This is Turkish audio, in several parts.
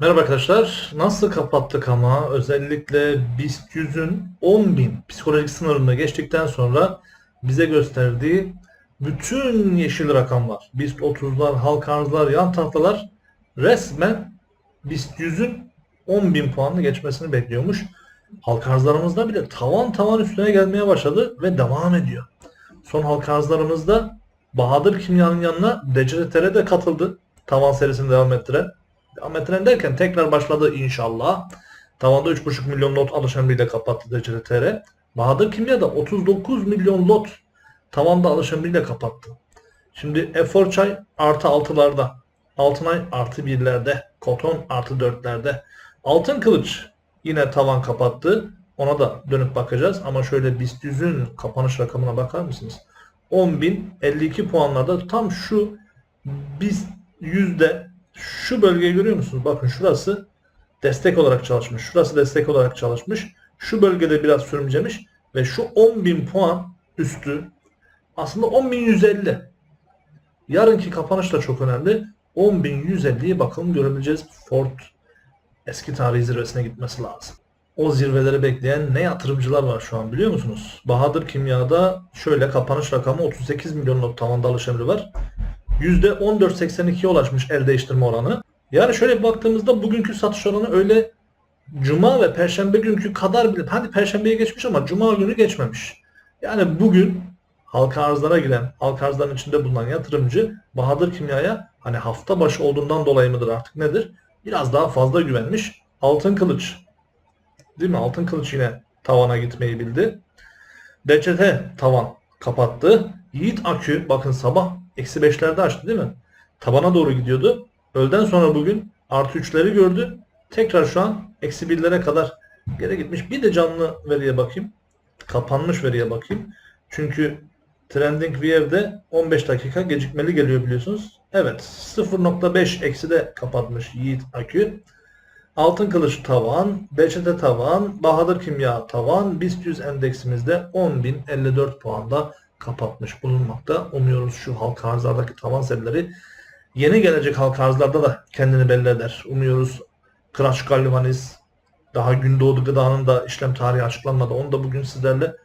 Merhaba arkadaşlar. Nasıl kapattık ama özellikle BIST 100'ün 10.000 psikolojik sınırını geçtikten sonra bize gösterdiği bütün yeşil rakamlar, BIST 30'lar, halka arzlar, yan tahtalar resmen BIST 100'ün 10.000 puanını geçmesini bekliyormuş. Halka arzlarımızda bile tavan tavan üstüne gelmeye başladı ve devam ediyor. Son halka arzlarımızda Bahadır Kimya'nın yanına DCTR de katıldı. Tavan serisini devam ettiren. Devam ettiren derken tekrar başladı inşallah. Tavanda 3,5 milyon lot alış emriyle kapattı DCTR. Bahadır Kimya da 39 milyon lot tavanda alış emriyle kapattı. Şimdi efor çay artı 6'larda. Altınay artı 1'lerde. Koton artı 4'lerde. Altın kılıç yine tavan kapattı. Ona da dönüp bakacağız. Ama şöyle BIST 100'ün kapanış rakamına bakar mısınız? 10.052 puanlarda tam şu BIST 100'de şu bölgeyi görüyor musunuz? Bakın şurası destek olarak çalışmış. Şurası destek olarak çalışmış. Şu bölgede biraz sürümcemiş ve şu 10.000 puan üstü aslında 10.150. Yarınki kapanış da çok önemli. 10.150'yi bakalım görebileceğiz. Ford eski tarihi zirvesine gitmesi lazım. O zirveleri bekleyen ne yatırımcılar var şu an biliyor musunuz? Bahadır Kimya'da şöyle kapanış rakamı 38 milyon lot tavanda alış emri var. %14.82'ye ulaşmış el değiştirme oranı. Yani şöyle baktığımızda bugünkü satış oranı öyle Cuma ve Perşembe günkü kadar bile hadi Perşembe'ye geçmiş ama Cuma günü geçmemiş. Yani bugün halka arzlara giren, halka arzların içinde bulunan yatırımcı Bahadır Kimya'ya hani hafta başı olduğundan dolayı mıdır artık nedir? Biraz daha fazla güvenmiş. Altın Kılıç değil mi? Altın Kılıç yine tavana gitmeyi bildi. DCT tavan kapattı. Yiğit Akü bakın sabah eksi 5'lerde açtı değil mi? Tabana doğru gidiyordu. Öğleden sonra bugün artı 3'leri gördü. Tekrar şu an eksi 1'lere kadar geri gitmiş. Bir de canlı veriye bakayım. Kapanmış veriye bakayım. Çünkü Trending View'de 15 dakika gecikmeli geliyor biliyorsunuz. Evet 0.5 eksi de kapatmış Yiğit Akü. Altın Kılıç tavan, BÇT tavan, Bahadır Kimya tavan, BIST 100 endeksimizde 10.054 puanda kapatmış bulunmakta. Umuyoruz şu halka arzlardaki tavan serileri yeni gelecek halka arzlarda da kendini belli eder. Umuyoruz Kıraç Galvanis daha Gündoğdu Gıda'nın da işlem tarihi açıklanmadı. Onu da bugün sizlerle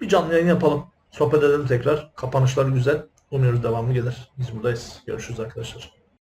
bir canlı yayın yapalım. Sohbet edelim tekrar. Kapanışlar güzel. Umuyoruz devamı gelir. Biz buradayız. Görüşürüz arkadaşlar.